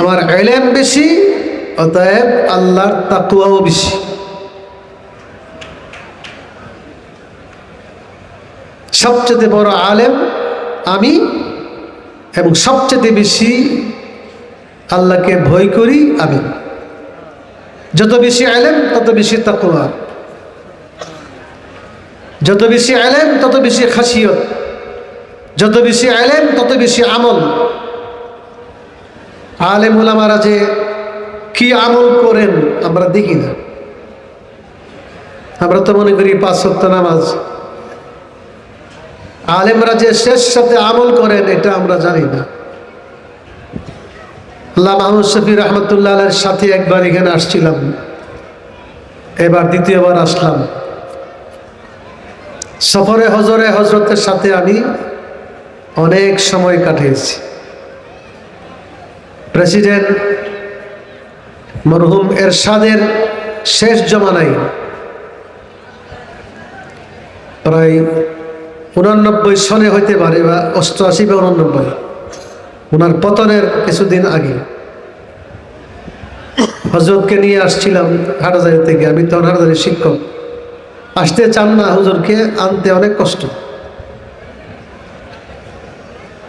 আমার এলেম বেশি, অতএব আল্লাহর তাকুয়াও বেশি। সবচেয়ে বড় আলেম আমি, এবং সবচেয়ে বেশি আল্লাহকে ভয় করি আমি। যত বেশি আলেম, তত বেশি তাকুয়া যত বেশি আলেম, তত বেশি খাসিয়ত। যত বেশি আলেম, তত বেশি আমল। আলেম ওলামারা যে কি আমল করেন, আমরা দেখি না। আমরা তো মনে করি পাঁচ সপ্ত নামাজ। আলেমরা যে শেষ সাথে আমল করেন, এটা আমরা জানি না। আল্লাহ মাহমুদ শফি রহমতুল্লাহ সাথে একবার এখানে আসছিলাম। এবার দ্বিতীয়বার আসলাম। সফরে হজরে হজরতের সাথে আমি অনেক সময় কাটিয়েছি। প্রেসিডেন্ট মরহুম এরশাদের শেষ জমানাই প্রায় উনানব্বই সনে হইতে পারে বা অষ্টআশি বা উনানব্বই ওনার পতনের কিছুদিন আগে। হজরতকে নিয়ে আসছিলাম হাটাজারি থেকে। আমি তখন হাটাজারির শিক্ষক। আসতে চান না হুজুরকে, আনতে অনেক কষ্ট।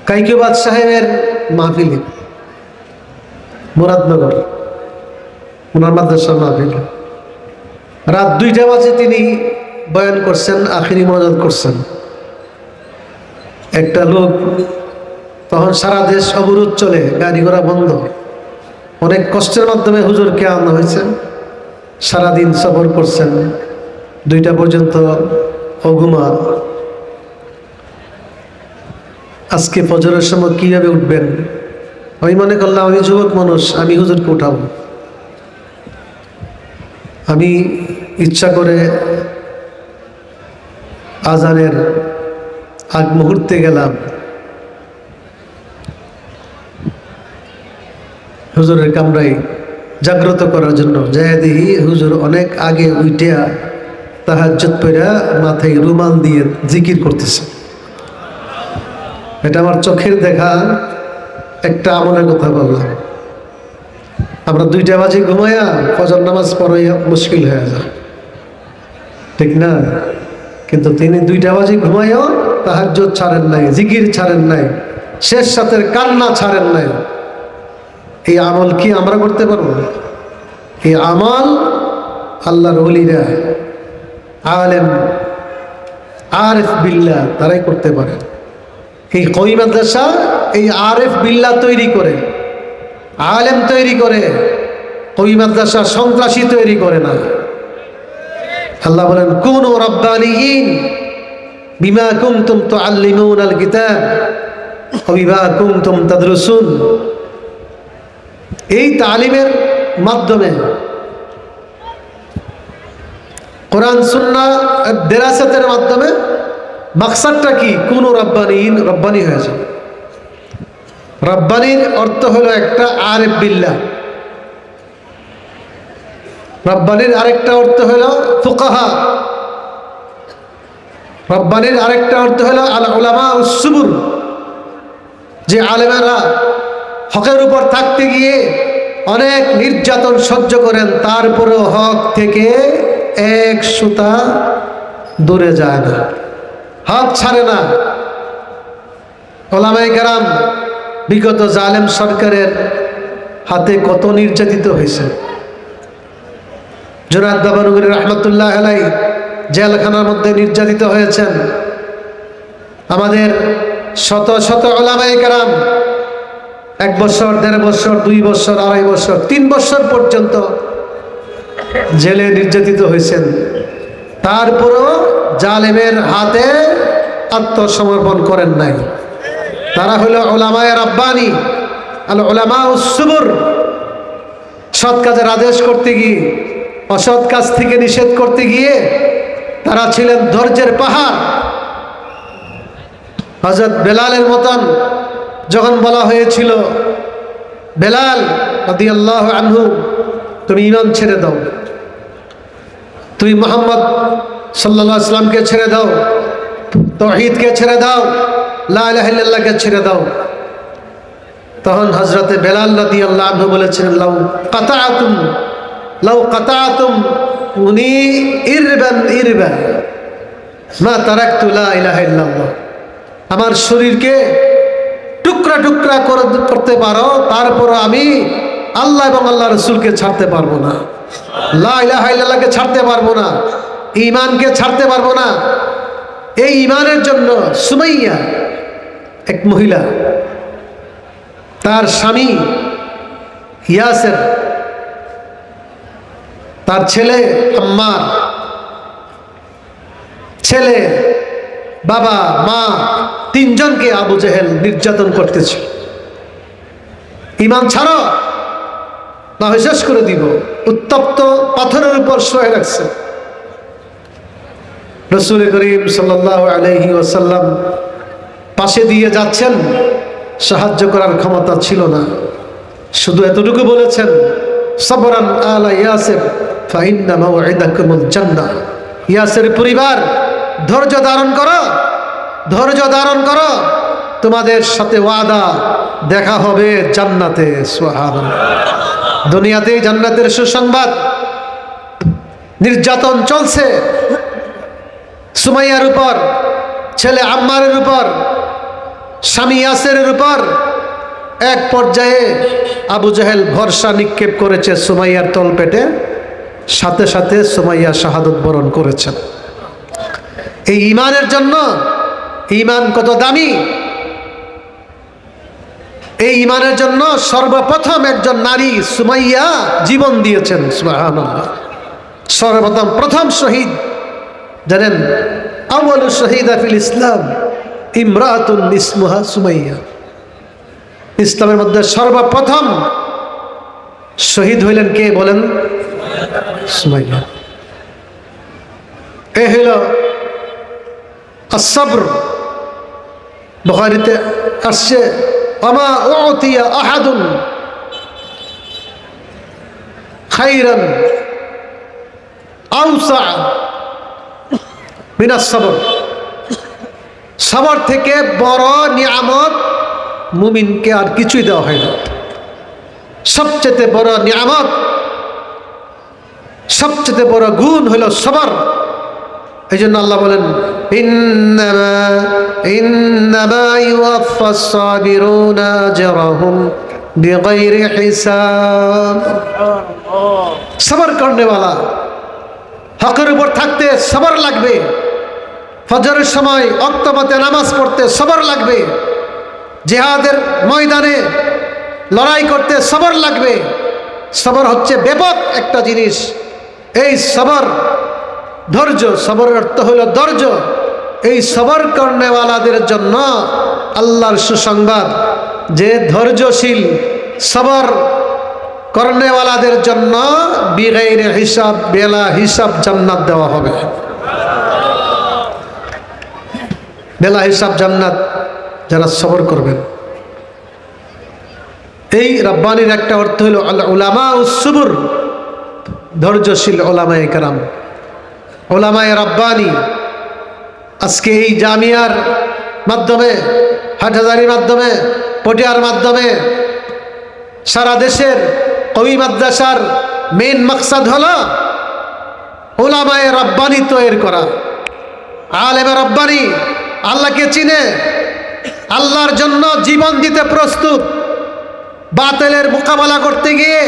কাইকুবাদ সাহেবের মাহফিলে মুরাদনগর। ওনার মাদ্রাসার মাহফিল। রাত দুইটা বাজে তিনি বয়ান করছেন, আখিরি মজাদ করছেন। একটা লোক তখন সারা দেশ অবরোধ চলে, গাড়ি ঘোড়া বন্ধ। অনেক কষ্টের মাধ্যমে হুজুরকে আনা হয়েছে। সারাদিন সফর করছেন। দুইটা পর্যন্ত অঘুমা আজকে ফজরের সময় কীভাবে উঠবেন? আমি মনে করলাম, আমি যুবক মানুষ, আমি হুজুরকে উঠাবো। আমি ইচ্ছা করে আজানের আগ মুহূর্তে গেলাম। হুজুরের কামরাই জাগ্রত করার জন্য যায় দেখি হুজুর অনেক আগে উইটিয়া তাহাজ্জত পেরা মাথায় রুমাল দিয়ে জিকির করতেছে। এটা আমার চোখের দেখা। একটা আমলের কথা বললাম। আমরা দুইটা বাজে ঘুমাইয়া ফজর নামাজ পড়াইয়া মুশকিল হয়ে যায়। ঠিক না? কিন্তু তিনি দুইটা বাজে ঘুমাইও তাহাজ্জত ছাড়েন নাই, জিকির ছাড়েন নাই, শেষ সাথের কান্না ছাড়েন নাই। এই আমল কি আমরা করতে পারব? এই আমল আল্লাহর অলিরা আলেম, আরেফ বিল্লা তারাই করতে পারে। এই কই মাদ্রাসা এই আরেফ বিল্লা তৈরি করে, আলেম তৈরি করে কই মাদ্রাসা সন্ত্রাসী তৈরি করে না। আল্লাহ বলেন, কোন রব্বানিহীন বিমা কুমতুম তো আল্লিমুন আল কিতাব অবিবা কুমতুম তাদরুসুন। এই তালিমের মাধ্যমে কোরআন, সুন্না, দেরাসাতের মাধ্যমে মাকসাদটা কি? কোন রব্বানিহীন রব্বানি হয়ে যাবে। রব্বানির অর্থ হলো একটা আরেফ বিল্লা রব্বানির আরেকটা অর্থ হলো ফুকাহা। রব্বানির আরেকটা অর্থ হলো আল ওলামা উসুবুর যে আলেমেরা হকের উপর থাকতে গিয়ে অনেক নির্যাতন সহ্য করেন, তারপরেও হক থেকে এক সুতা দূরে যায় না হক ছাড়ে না। ওলামাই কারাম বিগত জালেম সরকারের হাতে কত নির্যাতিত হয়েছে। জোনাদ বাবানুগুরি রহমতুল্লাহ আলাই জেলখানার মধ্যে নির্যাতিত হয়েছেন। আমাদের শত শত ওলামাই কারাম, এক বছর, দেড় বছর, দুই বছর, আড়াই বছর, তিন বছর পর্যন্ত জেলে নির্যাতিত হয়েছেন। তারপরও জালেমের হাতে আত্মসমর্পণ করেন নাই। তারা হলো ওলামায় রাব্বানি, আল ওলামা উসুবুর সৎ কাজের আদেশ করতে গিয়ে, অসৎ কাজ থেকে নিষেধ করতে গিয়ে তারা ছিলেন ধৈর্যের পাহাড়। হজরত বেলালের মতন যখন বলা হয়েছিল, বেলাল আনহু, তুমি ইমান ছেড়ে দাও। তুমি মোহাম্মদ সাল্লা ইসলামকে ছেড়ে দাও, তহিদকে ছেড়ে দাও। লাহকে ছেড়ে দাও। তখন হজরতে বেলাল রাদি আল্লাহ বলেছিলেন, লাউ কাতাআতুম, লাউ কাতা আতুম উনি ইরবান ইরবান, মা তারাকতু লা ইলাহা আমার শরীরকে টুকরা টুকরা করে করতে পারো, তারপর আমি আল্লাহ এবং আল্লাহ রসুলকে ছাড়তে পারব না। লা ইলাহা ইল্লাল্লাহকে ছাড়তে পারব না। ইমানকে ছাড়তে পারব না। এই ইমানের জন্য সুমাইয়া এক মহিলা, তার স্বামী ইয়াসের, তার ছেলে আম্মার, ছেলে বাবা, মা, তিনজনকে আবু জেহেল নির্যাতন করতেছে। ইমান ছাড়ো না হয় শেষ করে দিব, উত্তপ্ত পাথরের উপর শোয়ে রাখছে। রসুল করিম সাল্লাহ আলহি ওসাল্লাম পাশে দিয়ে যাচ্ছেন, সাহায্য করার ক্ষমতা ছিল না। শুধু এতটুকু বলেছেন, সবরান আলা ইয়াসের জান্নাহ ইয়াসের পরিবার, ধৈর্য ধারণ করো, ধৈর্য ধারণ করো, তোমাদের সাথে ওয়াদা, দেখা হবে জান্নাতে সোহাব দুনিয়াতেই জান্নাতের সুসংবাদ। নির্যাতন চলছে। সুমাইয়ার উপর, ছেলে আম্মারের উপর স্বামী ইয়াসেরের উপর এক পর্যায়ে আবু জাহেল ভরসা নিক্ষেপ করেছে সুমাইয়ার তলপেটে, সাথে সাথে সুমাইয়া শাহাদত বরণ করেছেন। এই ইমানের জন্য ইমান কত দামি? এই ইমানের জন্য সর্বপ্রথম একজন নারী সুমাইয়া জীবন দিয়েছেন সর্বপ্রথম প্রথম শহীদ জানেন, আউয়াল শহীদ আফিল ইসলাম। ইমরাতুন ইসমুহা সুমাইয়া। ইসলামের মধ্যে সর্বপ্রথম শহীদ হইলেন কে বলেন? সুমাইয়া। এ হইল আসবর বখারিতে আসছে, আমা উতিয়া আহাদুন খাইরান আউসা মিনাস সবর সবর থেকে বড় নিয়ামত মুমিনকে আর কিছুই দেওয়া হয় না। সবচেয়ে বড় নিয়ামত, সবচেয়ে বড় গুণ হইল সবার। এই জন্য আল্লাহ বলেন সবর করনেওয়ালা, হকের উপর থাকতে সবার লাগবে। ফজরের সময় অক্তপথে নামাজ পড়তে সবর লাগবে। জেহাদের ময়দানে লড়াই করতে সবর লাগবে। সবর হচ্ছে ব্যাপক একটা জিনিস। এই সবর ধৈর্য, সবরের অর্থ হইল ধৈর্য। এই সবর কর্নেওয়ালাদের জন্য আল্লাহর সুসংবাদ যে ধৈর্যশীল সবর কর্নেওয়ালাদের জন্য বিগাইর হিসাব, বেলা হিসাব জান্নাত দেওয়া হবে। বেলা হিসাব জান্নাত যারা সবর করবেন। এই রব্বানির একটা অর্থ হলো আল্লাহ উলামা ধৈর্যশীল ওলামায় কারাম। ওলামায় রব্বানি, আজকে এই জামিয়ার মাধ্যমে, হাটহাজারির মাধ্যমে, পটিয়ার মাধ্যমে, সারা দেশের কবি মাদ্রাসার মেন মাকসাদ হলো ওলামায় রব্বানি তৈরি করা। আলেমে রব্বানি আল্লাহকে চিনে, আল্লাহর জন্য জীবন দিতে প্রস্তুত, বাতেলের মোকাবেলা করতে গিয়ে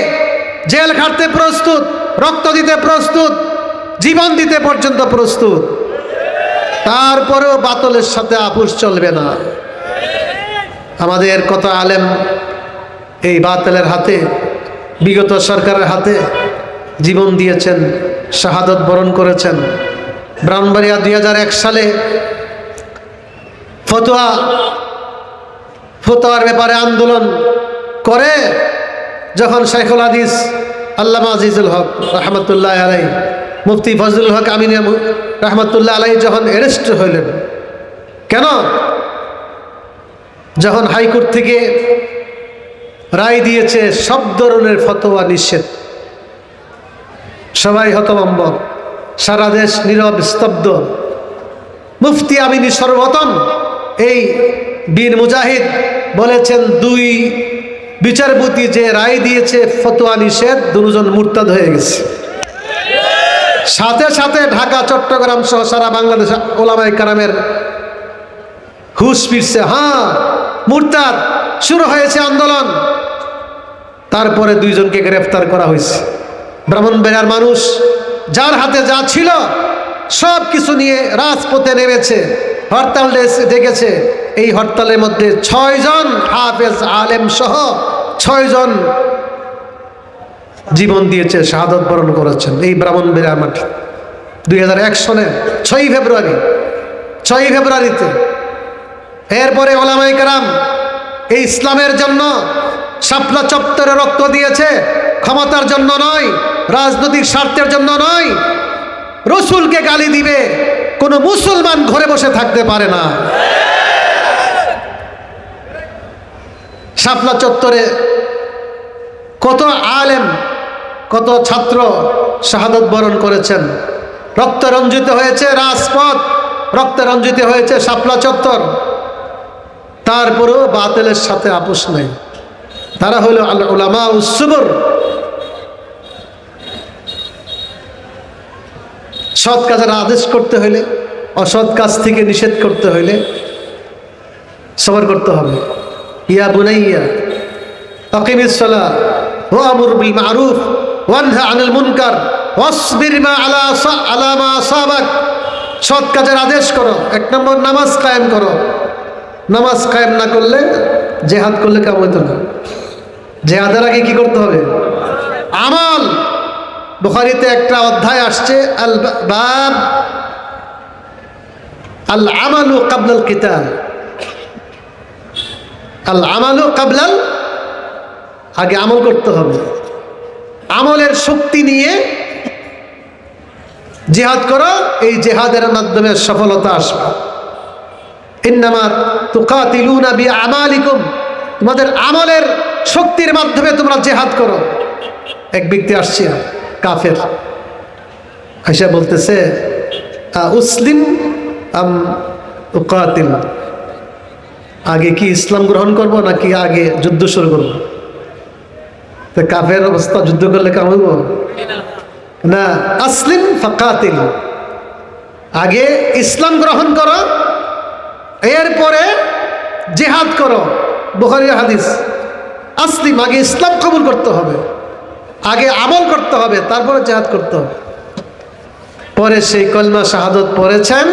জেল খাটতে প্রস্তুত, রক্ত দিতে প্রস্তুত, জীবন দিতে পর্যন্ত প্রস্তুত। তারপরেও বাতলের সাথে আপুস চলবে না। আমাদের কত আলেম এই বাতলের হাতে, বিগত সরকারের হাতে জীবন দিয়েছেন, শাহাদত বরণ করেছেন। ব্রাহ্মণবাড়িয়া দুই হাজার এক সালে ফতোয়া। ফতোয়ার ব্যাপারে আন্দোলন করে যখন শেখুল হাদিস, আল্লামা আজিজুল হক রহমতুল্লাহ আলাই মুফতি ফজলুল হক আমিন রহমতুল্লাহ আলাই যখন অ্যারেস্ট হইলেন, কেন? যখন হাইকোর্ট থেকে রায় দিয়েছে সব ধরনের ফতোয়া নিষেধ, সবাই হতভম্ব, সারা দেশ নীরব, স্তব্ধ, মুফতি আমিনী সর্বতন এই বীর মুজাহিদ বলেছেন, দুই বিচারপতি যে রায় দিয়েছে, ফতোয়া নিষেধ, দুজন মুরতাদ হয়ে গেছে। সাথে সাথে ঢাকা, চট্টগ্রাম সহ সারা বাংলাদেশ ওলামাই কারামের হুশ ফিরছে। হ্যাঁ মুরতাদ, শুরু হয়েছে আন্দোলন। তারপরে দুইজনকে গ্রেফতার করা হয়েছে। ব্রাহ্মণবাড়িয়ার মানুষ, যার হাতে যা ছিল সব কিছু নিয়ে রাজপথে নেমেছে। হরতাল ডেকেছে। এই হরতালের মধ্যে ছয়জন হাফেজ আলেম সহ ছয়জন জীবন দিয়েছে, শাহাদত বরণ করেছেন। এই ব্রাহ্মণবাড়িয়া মাঠে দুই হাজার এক সনে ছয়ই ফেব্রুয়ারি, ছয়ই ফেব্রুয়ারিতে। এরপরে ওলামাই কারাম এই ইসলামের জন্য শাপলা চত্বরে রক্ত দিয়েছে, ক্ষমতার জন্য নয়, রাজনৈতিক স্বার্থের জন্য নয়, রসুলকে গালি দিবে। কোনো মুসলমান ঘরে বসে থাকতে পারে না। শাপলা চত্বরে কত আলেম, কত ছাত্র শাহাদত বরণ করেছেন। রক্ত রঞ্জিত হয়েছে রাজপথ, রক্ত রঞ্জিত হয়েছে শাপলা চত্বর। তারপরেও বাতিলের সাথে আপোষ নেই। তারা হলো আল উলামা উসুবর সৎ কাজের আদেশ করতে হইলে অসৎ কাজ থেকে নিষেধ করতে হইলে সবর করতে হবে। ইয়া বুনাইয়া, আকিমিস সালা ওয়া আমুর বিল মারুফ ওয়ানহা আনিল মুনকার, ওয়াসবির মা আলা আলা মা সাবাক। সৎ কাজের আদেশ করো, এক নম্বর নামাজ কায়েম করো। নামাজ কায়েম না করলে জেহাদ করলে কাম হইতো না? জেহাদের আগে কি করতে হবে? আমল। বুখারিতে একটা অধ্যায় আসছে, আল বাব, আল আমালু কাবলাল কিতাল। আল আমালু কাবলাল, আগে আমল করতে হবে। আমলের শক্তি নিয়ে জেহাদ করো, এই জেহাদের মাধ্যমে সফলতা আসবে। ইন্নামা তুকাতিলুনা বি আমালিকুম তোমাদের আমলের শক্তির মাধ্যমে তোমরা জেহাদ করো। এক ব্যক্তি আসছে। কাফের। আইসা বলতেছে উসলিম আম উকাতিল? আগে কি ইসলাম গ্রহণ করব নাকি আগে যুদ্ধ শুরু করব? তো কাফের অবস্থা, যুদ্ধ করলে কেমন হইব? না, আসলিম ফাকাতিল। আগে ইসলাম গ্রহণ করো, এরপরে জেহাদ করো। বুখারির হাদিস। আসলিম, আগে ইসলাম কবুল করতে হবে। আগে আমল করতে হবে, তারপরে জেহাদ করতে হবে। পরে সেই কলমা শাহাদত পড়েছেন,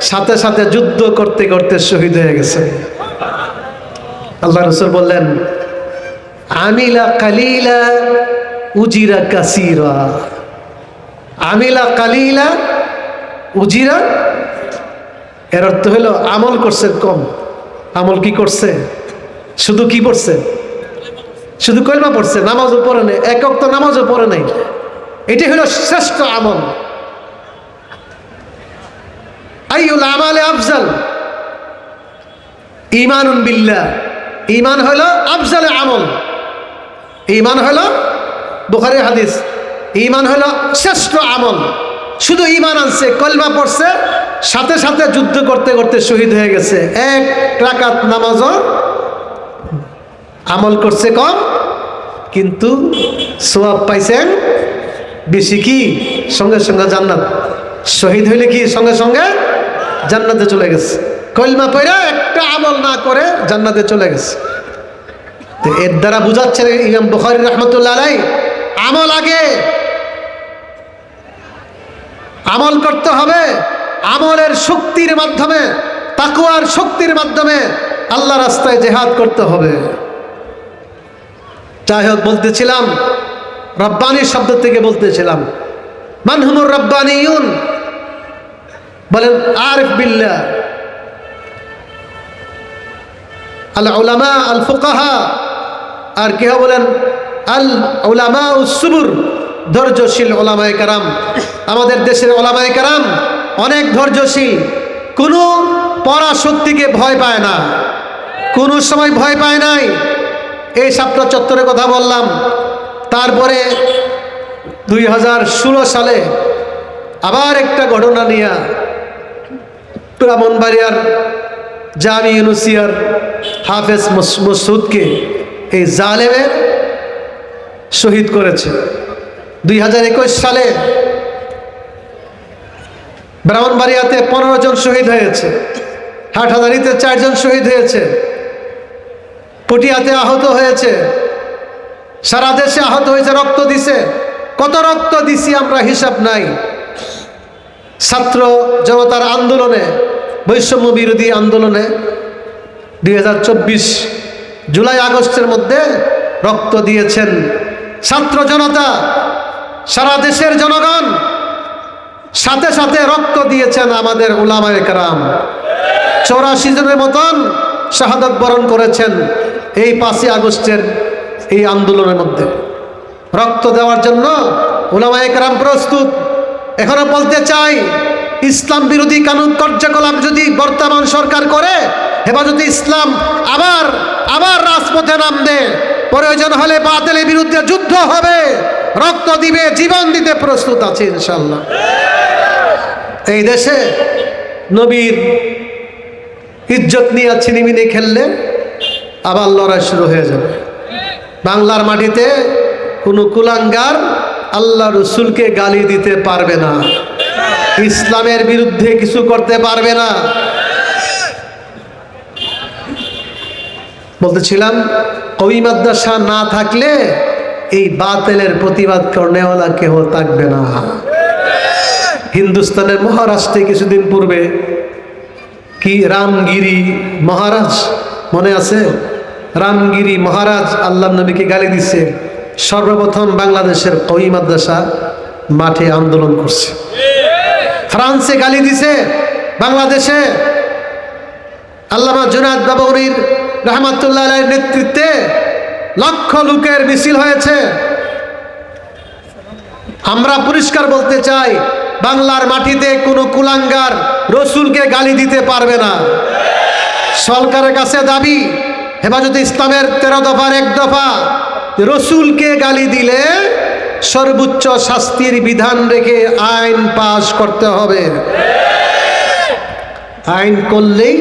সাথে সাথে যুদ্ধ করতে করতে শহীদ হয়ে গেছে আল্লাহ রসুল বললেন, আমিলা কালিলা উজিরা কাসিরা। আমিলা কালিলা উজিরা? এর অর্থ হলো, আমল করছে কম। আমল কি করছে? শুধু কি পড়ছে? শুধু কলমা পড়ছে, নামাজও পড়ে নেই একক তো নামাজও পড়ে নাই। এটাই হলো শ্রেষ্ঠ আমল। আইউল আমালে আফজাল। ইমানুন বিল্লাহ। ইমান হলো আফজালে আমল। ইমান হলো বুখারি হাদিস। ইমান হলো শ্রেষ্ঠ আমল। শুধু ইমান আনছে, কলমা পড়ছে, সাথে সাথে যুদ্ধ করতে করতে শহীদ হয়ে গেছে। এক রাকাত নামাজও আমল করছে কম, কিন্তু সোয়াব পাইছেন বেশি কি? সঙ্গে সঙ্গে জান্নাত। শহীদ হইলে কি সঙ্গে সঙ্গে? জান্নাতে চলে গেছে। কলমা পড়ে একটা আমল না করে জান্নাতে চলে গেছে। তো এর দ্বারা বুঝাচ্ছে ইমাম বুখারি রহমতুল্লাহ আলাই আমল আগে। আমল করতে হবে আমলের শক্তির মাধ্যমে, তাকুয়ার শক্তির মাধ্যমে আল্লাহ রাস্তায় জেহাদ করতে হবে। যাই হোক বলতেছিলাম, রব্বানি শব্দ থেকে বলতেছিলাম। মানহুমুর রব্বানি ইউন বলেন, আরিফ বিল্লা আল উলামা, আল ফুকাহা। আর কেহ বলেন, আল উলামা উসুবুর ধৈর্যশীল ওলামায় কারাম। আমাদের দেশের ওলামায় কারাম অনেক ধৈর্যশীল। কোনো পরাশক্তিকে ভয় পায় না। কোনো সময় ভয় পায় নাই। এই সাতটা চত্বরের কথা বললাম। তারপরে দুই হাজার ষোলো সালে আবার একটা ঘটনা নিয়ে ব্রাহ্মণবাড়িয়ার জামি ইউনুসিয়ার হাফেজ মসুদকে এই জালেমে শহীদ করেছে। দুই হাজার একুশ সালে ব্রাহ্মণবাড়িয়াতে পনেরো জন শহীদ হয়েছে, হাটহাজারিতে চারজন শহীদ হয়েছে পটিয়াতে আহত হয়েছে। সারা দেশে আহত হয়েছে, রক্ত দিছে। কত রক্ত দিছি আমরা হিসাব নাই। ছাত্র জনতার আন্দোলনে, বৈষম্য বিরোধী আন্দোলনে দু হাজার চব্বিশ জুলাই আগস্টের মধ্যে রক্ত দিয়েছেন ছাত্র জনতা। সারা দেশের জনগণ সাথে সাথে রক্ত দিয়েছেন আমাদের ওলামায় কারাম। চৌরাশি জনের মতন শাহাদত বরণ করেছেন। এই পাঁচই আগস্টের এই আন্দোলনের মধ্যে। রক্ত দেওয়ার জন্য ওলামায় কারাম প্রস্তুত। এখনও বলতে চাই, ইসলাম বিরোধী কানুন কার্যকলাপ যদি বর্তমান সরকার করে, হেফাজতে ইসলাম আবার আবার রাজপথে নামবে। প্রয়োজন হলে বাতিলের বিরুদ্ধে যুদ্ধ হবে। রক্ত দিবে, জীবন দিতে প্রস্তুত আছে ইনশাল্লাহ এই দেশে নবীর ইজ্জত নিয়ে ছিনিমিনি খেললে আবার লড়াই শুরু হয়ে যাবে। বাংলার মাটিতে কোনো কুলাঙ্গার আল্লাহ রসুলকে গালি দিতে পারবে না। ইসলামের বিরুদ্ধে কিছু করতে পারবে না। বলতেছিলাম, কবি মাদ্রাসা না থাকলে এই বাতেলের প্রতিবাদ করনেওয়ালা কেহ থাকবে না। হিন্দুস্তানের মহারাষ্ট্রে কিছুদিন পূর্বে কি রামগিরি মহারাজ মনে আছে? রামগিরি মহারাজ আল্লাহ নবীকে গালি দিচ্ছে সর্বপ্রথম বাংলাদেশের কই মাদ্রাসা মাঠে আন্দোলন করছে। ফ্রান্সে গালি দিছে, বাংলাদেশে আল্লামা জুনাদ বাবুরির রহমাতুল্লাহ নেতৃত্বে লক্ষ লোকের মিছিল হয়েছে। আমরা পরিষ্কার বলতে চাই, বাংলার মাটিতে কোনো কুলাঙ্গার রসুলকে গালি দিতে পারবে না। সরকারের কাছে দাবি হেফাজতে ইসলামের তেরো দফার এক দফা। রসুলকে গালি দিলে সর্বোচ্চ শাস্তির বিধান রেখে আইন পাশ করতে হবে। আইন করলেই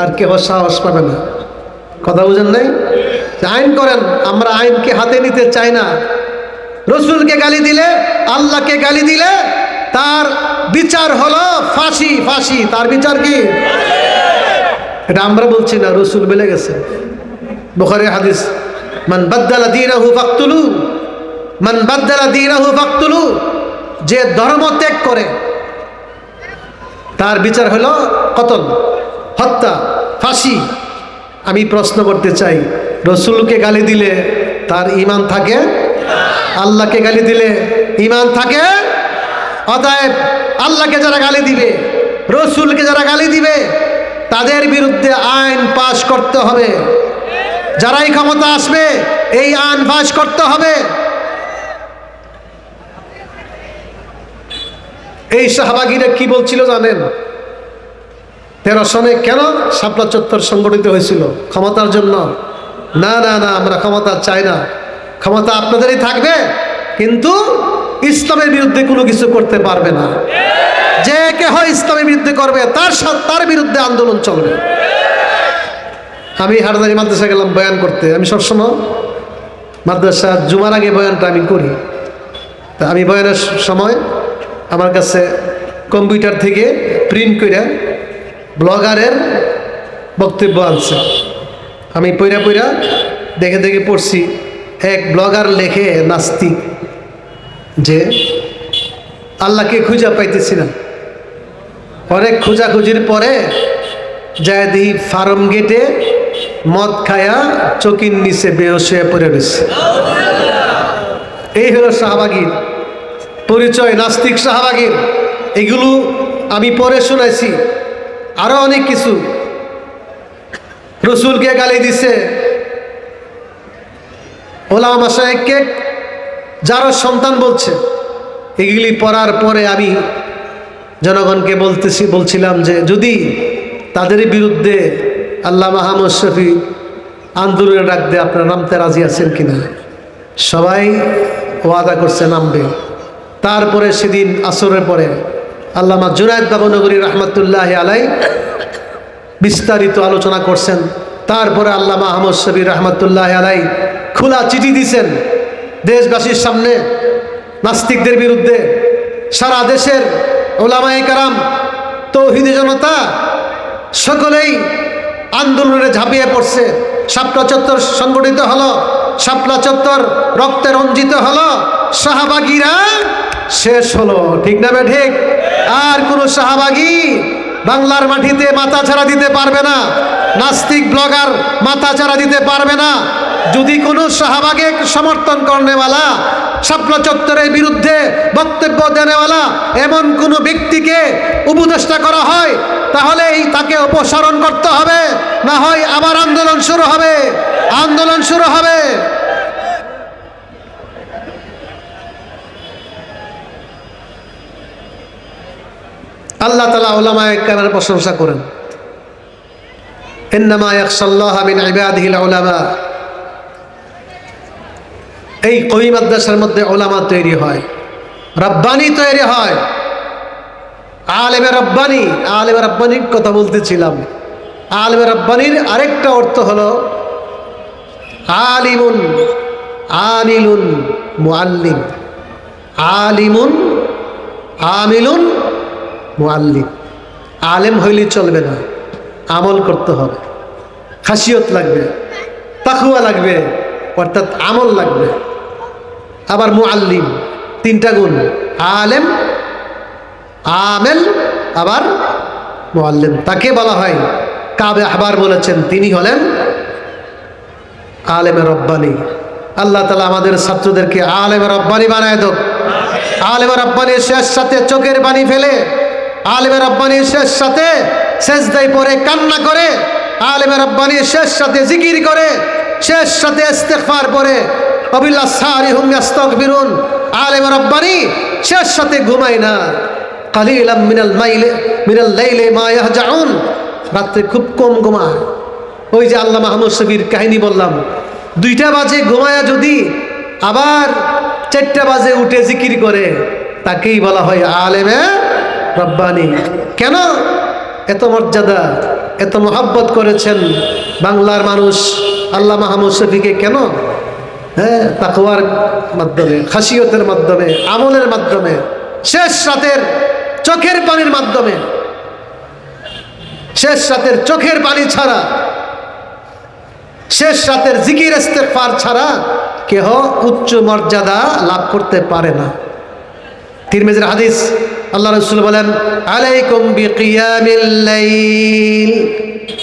আর কেউ সাহস পাবে না। কথা বুঝেন নাই? আইন করেন, আমরা আইনকে হাতে নিতে চাই না। রসুলকে গালি দিলে, আল্লাহকে গালি দিলে তার বিচার হলো ফাঁসি ফাঁসি। তার বিচার কি? এটা আমরা বলছি না, রসুল বেলে গেছে। বুখারি হাদিস, মান বাদ্দালা দিনাহু ফাকতুলু, মান বাদ্দালা দিনাহু ফাকতুলু যে ধর্ম ত্যাগ করে, তার বিচার হলো কতল, হত্যা, ফাঁসি। আমি প্রশ্ন করতে চাই, রসুলকে গালি দিলে তার ইমান থাকে? আল্লাহকে গালি দিলে ইমান থাকে? অতএব আল্লাহকে যারা গালি দিবে, রসুলকে যারা গালি দিবে তাদের বিরুদ্ধে আইন পাশ করতে হবে। যারাই ক্ষমতা আসবে, এই আইন পাশ করতে হবে। এই শাহবাগিরা কি বলছিল জানেন? তেরো সনে কেন শাপলা চত্বর সংগঠিত হয়েছিল? ক্ষমতার জন্য? না না না, আমরা ক্ষমতা চাই না। ক্ষমতা আপনাদেরই থাকবে, কিন্তু ইসলামের বিরুদ্ধে কোনো কিছু করতে পারবে না। যে কেহ ইসলামের বিরুদ্ধে করবে, তার তার বিরুদ্ধে আন্দোলন চলবে। আমি হারদারি মাদ্রাসা গেলাম বয়ান করতে। আমি সবসময় মাদ্রাসা জুমার আগে বয়ানটা আমি করি। তা আমি বয়ানের সময় আমার কাছে কম্পিউটার থেকে প্রিন্ট করে ব্লগারের বক্তব্য আনছে। আমি পইরা পইরা দেখে দেখে পড়ছি, এক ব্লগার লেখে নাস্তিক যে, আল্লাহকে খুঁজা পাইতেছি না। অনেক খোঁজাখুঁজির পরে যায় দিই ফার্ম গেটে মদ খায়া চকির নিচে বেহস হয়ে পড়ে রয়েছে। এই হলো শাহবাগীর। পরিচয়, নাস্তিক শাহবাগীর। এগুলো আমি পরে শুনেছি। আরও অনেক কিছু। রসুলকে গালি দিছে। ওলাম মাসায়ককে যারা সন্তান বলছে। এগুলি পড়ার পরে আমি জনগণকে বলতেছি, বলছিলাম যে যদি তাদের বিরুদ্ধে আল্লাহ মাহমুদ শফি আন্দোলনে ডাক দিয়ে আপনারা নামতে রাজি আছেন কিনা? সবাই ওয়াদা করছে নামবে। তারপরে সেদিন আসরের পরে আল্লামা জুনায়দ বাবনগরী রহমতুল্লাহ আলাই বিস্তারিত আলোচনা করছেন। তারপরে আল্লাহ আহমদ শবীর রহমতুল্লাহ আলাই খোলা চিঠি দিছেন দেশবাসীর সামনে, নাস্তিকদের বিরুদ্ধে, সারা দেশের ওলামাই কারাম, তৌহিদি জনতা সকলেই আন্দোলনে ঝাঁপিয়ে পড়ছে। শাপলা চত্বর সংগঠিত হলো, শাপলা চত্বর রক্তে রঞ্জিত হলো, শাহবাগীরা শেষ হলো। ঠিক না ঠিক? আর কোনো শাহবাগী বাংলার মাটিতে মাথা ছাড়া দিতে পারবে না। নাস্তিক ব্লগার মাথা ছাড়া দিতে পারবে না। যদি কোনো শাহবাগে সমর্থন করনেওয়ালা, শাপলা চত্বরের বিরুদ্ধে বক্তব্য দেনেওয়ালা এমন কোনো ব্যক্তিকে উপদেষ্টা করা হয় তাহলে এই তাকে অপসারণ করতে হবে। না হয় আবার আন্দোলন শুরু হবে। আন্দোলন শুরু হবে। আল্লাহ তালা ওলামায় কামের প্রশংসা করেন। ইন্নামা ইয়াখশাল্লাহ মিন ইবাদিহিল উলামা। এই কবি মাদ্রাসার মধ্যে ওলামা তৈরি হয়। রব্বানি তৈরি হয়। আলেমে রব্বানি, আলেমে রব্বানির কথা বলতেছিলাম। আলেমে রব্বানির আরেকটা অর্থ হলো আলিমুন, আমিলুন, মুআল্লিম। আলিমুন, আমিলুন, মুআল্লিম। আলেম হইলে চলবে না, আমল করতে হবে। খাসিয়ত লাগবে তাকুয়া লাগবে, অর্থাৎ আমল লাগবে। আবার মুআল্লিম, তিনটা গুণ। আলেম, আমেল, আবার মুআল্লিম। তাকে বলা হয়, কাবে আহবার বলেছেন, তিনি হলেন আলেমে রব্বানি। আল্লাহ তালা আমাদের ছাত্রদেরকে আলেমে রব্বানি বানায় দোক আলেমে রব্বানির শেষ সাথে চোখের পানি ফেলে, আলেমে রব্বানির শেষ সাথে শেষ দায় পরে কান্না করে, আলেমে রব্বানির শেষ সাথে জিকির করে, শেষ সাথে ইস্তেগফার পরে ইয়াস্তাগফিরুন। আলেমে রব্বানি সাথে ঘুমায় না। রাত্রে খুব কম ঘুমায়। ওই যে আল্লাহ মাহমুদ কাহিনী বললাম, দুইটা বাজে ঘুমায়া যদি আবার চারটা বাজে উঠে জিকির করে, তাকেই বলা হয় আলেমে রব্বানি। কেন? এত মর্যাদা, এত মহাব্বত করেছেন বাংলার মানুষ আল্লাহ মাহমুদ শফিকে কেন? হ্যাঁ তাকওয়ার মাধ্যমে, খাসিয়তের মাধ্যমে, আমলের মাধ্যমে, শেষ রাতের চোখের পানির মাধ্যমে। শেষ রাতের চোখের পানি ছাড়া, শেষ রাতের জিকির, ইস্তেগফার ছাড়া কেহ উচ্চ মর্যাদা লাভ করতে পারে না। তিরমিজের হাদিস, আল্লাহ রসুল বলেন, আলাইকুম বিকিয়ামিল লাইল।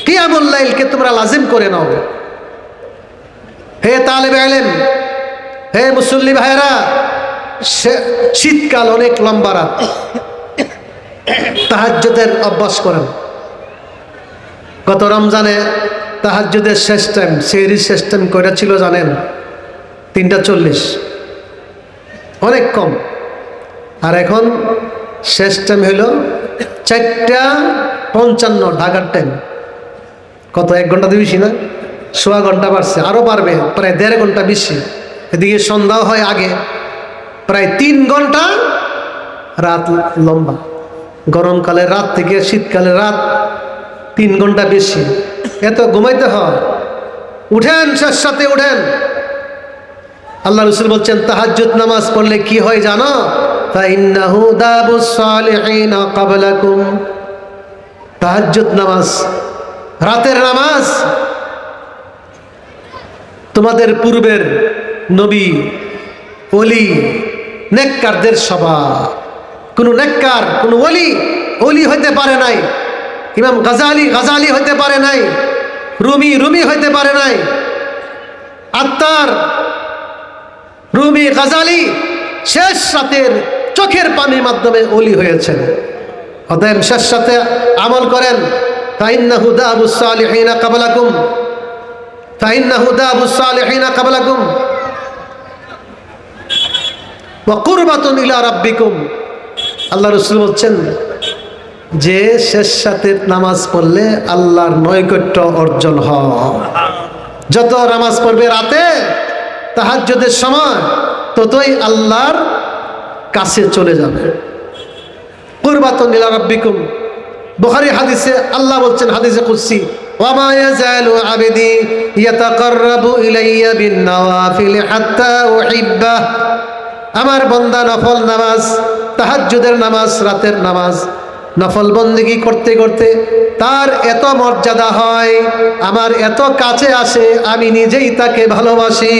কিয়ামুল লাইলকে তোমরা লাজিম করে নাও। হে তালেবে আলেম, হে মুসল্লি ভাইরা শীতকাল অনেক লম্বা রাত। তাহাজ্জুদের অভ্যাস করেন। গত রমজানে তাহাজ্জুদের শেষ টাইম সেহরির শেষ টাইম কয়টা ছিল জানেন? তিনটা চল্লিশ। অনেক কম। আর এখন শেষ টাইম হইল চারটা পঞ্চান্ন, ঢাকার টাইম কত, এক ঘণ্টা দিয়ে বেশি না? সোয়া ঘণ্টা বাড়ছে আরও বাড়বে, প্রায় দেড় ঘণ্টা বেশি। এদিকে সন্ধ্যাও হয় আগে, প্রায় তিন ঘণ্টা রাত লম্বা। গরমকালে রাত থেকে শীতকালে রাত তিন ঘণ্টা বেশি। এত ঘুমাইতে হয়। উঠেন শেষ সাথে উঠেন। আল্লাহ রসুল বলছেন, তাহাজ্জুদ নামাজ পড়লে কি হয় জানো? তাহাজ্জুদ নামাজ, রাতের নামাজ তোমাদের পূর্বের নবী অলি নেককারদের সভা কোনো নেককার, কোনো অলি অলি হইতে পারে নাই। ইমাম গাজালি গাজালি হইতে পারে নাই। রুমি রুমি হইতে পারে নাই। আত্মার রুমি গাজালি শেষ রাতের চোখের পানির মাধ্যমে অলি হয়েছেন। অতএব শেষ সাথে আমল করেন। ফাইন্নাহু দাবুস সালিহিনা কাবলাকুম। দাবুস সালিহিনা কাবলাকুম। ওয়া কুরবাতুন ইলা রাব্বিকুম। আল্লাহ রসুল বলছেন, যে শেষ সাথে নামাজ পড়লে আল্লাহর নৈকট্য অর্জন হয়। যত নামাজ পড়বে রাতে, তাহাজ্জুদের সময়, ততই আল্লাহর কাছে চলে যাবে। কুরবাতুন ইলা রাব্বিকুম। বুখারী হাদিসে আল্লাহ বলছেন, হাদিসে কুদসি وما يزال عبدي يتقرب إلي بالنوافل حتى أحبه আমার বন্দা নফল নামাজ তাহাজ্জুদের নামাজ রাতের নামাজ নফল বন্দিগি করতে করতে তার এত মর্যাদা হয় আমার এত কাছে আসে আমি নিজেই তাকে ভালোবাসি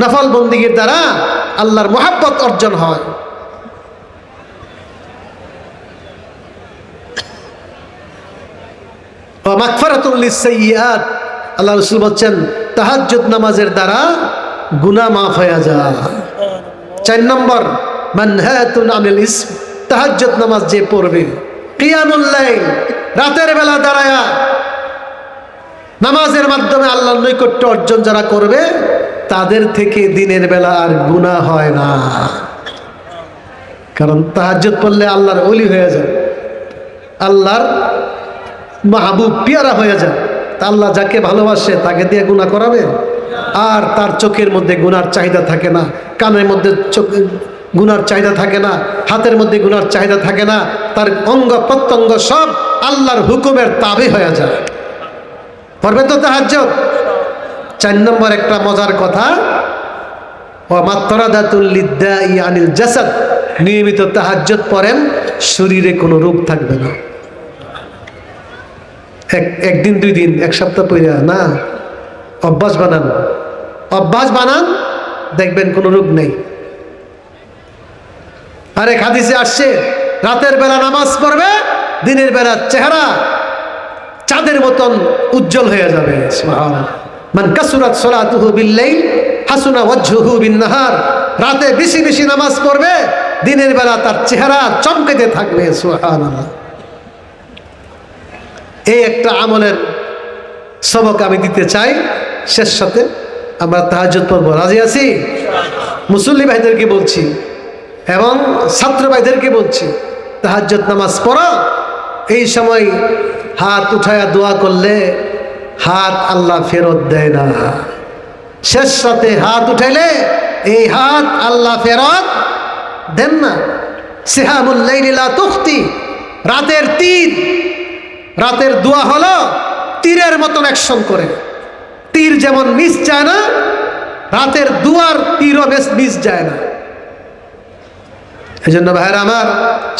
নফল বন্দিগির দ্বারা আল্লাহর মোহাব্বত অর্জন হয় মাকফারাতুল্লিসাইয়াত আল্লাহ রসুল বলছেন, তাহাজ্জুদ নামাজের দ্বারা গুনাহ মাফ হয়ে যায়। চার নম্বর, মানহাতুন আনিল ইসম। তাহাজ্জুদ নামাজ যে পড়বে, কিয়ামুল রাতের বেলা দাঁড়ায়া নামাজের মাধ্যমে আল্লাহর নৈকট্য অর্জন যারা করবে, তাদের থেকে দিনের বেলা আর গুনাহ হয় না। কারণ তাহাজ্জুদ পড়লে আল্লাহর অলি হয়ে যায় আল্লাহর মাহবুব পিয়ারা হয়ে যায়। তা আল্লাহ যাকে ভালোবাসে তাকে দিয়ে গুণা করাবে? আর তার চোখের মধ্যে গুনার চাহিদা থাকে না, কানের মধ্যে চোখ গুনার চাহিদা থাকে না, হাতের মধ্যে গুনার চাহিদা থাকে না, তার অঙ্গ প্রত্যঙ্গ সব আল্লাহর হুকুমের তাবে হয়ে যায়। পড়বে তো তাহাজ চার নম্বর একটা মজার কথা ও আনিল জাসাদ। নিয়মিত তাহাজ্জত পড়েন, শরীরে কোনো রোগ থাকবে না। এক, একদিন, দুই দিন, এক সপ্তাহ পরে না, অভ্যাস বানান। অভ্যাস বানান, দেখবেন কোনো রোগ নেই। আরে হাদিসে আসছে, রাতের বেলা নামাজ পড়বে, দিনের বেলা চেহারা চাঁদের মতন উজ্জ্বল হয়ে যাবে। মান কাসুরাত সলাতুহু বিল্লাইল, হাসুনা ওয়াজহুহু বিন-নাহার। রাতে বেশি বেশি নামাজ পড়বে, দিনের বেলা তার চেহারা চমকেতে থাকবে। সুবহানাল্লাহ। এই একটা আমলের সবক আমি দিতে চাই। শেষ সাথে আমরা তাহাজুদ পড়ব। রাজি আছি? মুসল্লি ভাইদেরকে বলছি এবং ছাত্র ভাইদেরকে বলছি তাহাজ্জত নামাজ পড়া, এই সময় হাত উঠায়া দোয়া করলে হাত আল্লাহ ফেরত দেয় না। শেষ সাথে হাত উঠাইলে এই হাত আল্লাহ ফেরত দেন না। সেহামুল্লাইলা তুখতি, রাতের তীর রাতের দোয়া হলো তীরের মতন অ্যাকশন করে। তীর যেমন মিস যায় না, রাতের দুয়ার তীরও বেশ মিস যায় না। এই জন্য ভাইয়ের আমার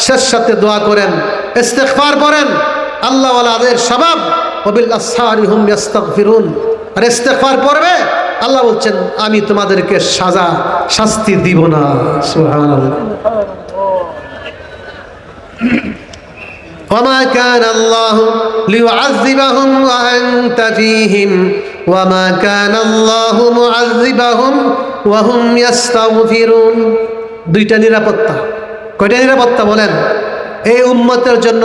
শেষ সাথে দোয়া করেন, ইস্তেগফার করেন আল্লাহ আল্লাহদের সবাব ওবিল আসহারি হুম ইয়াস্তাগফিরুন। আর ইস্তেগফার পড়বে, আল্লাহ বলছেন, আমি তোমাদেরকে সাজা, শাস্তি দিব না। সুবহানাল্লাহ। وما كان الله ليعذبهم وأنت فيهم وما كان الله معذبهم وهم يستغفرون দুইটা নিরাপত্তা কয়টা নিরাপত্তা বলেন এই উম্মতের জন্য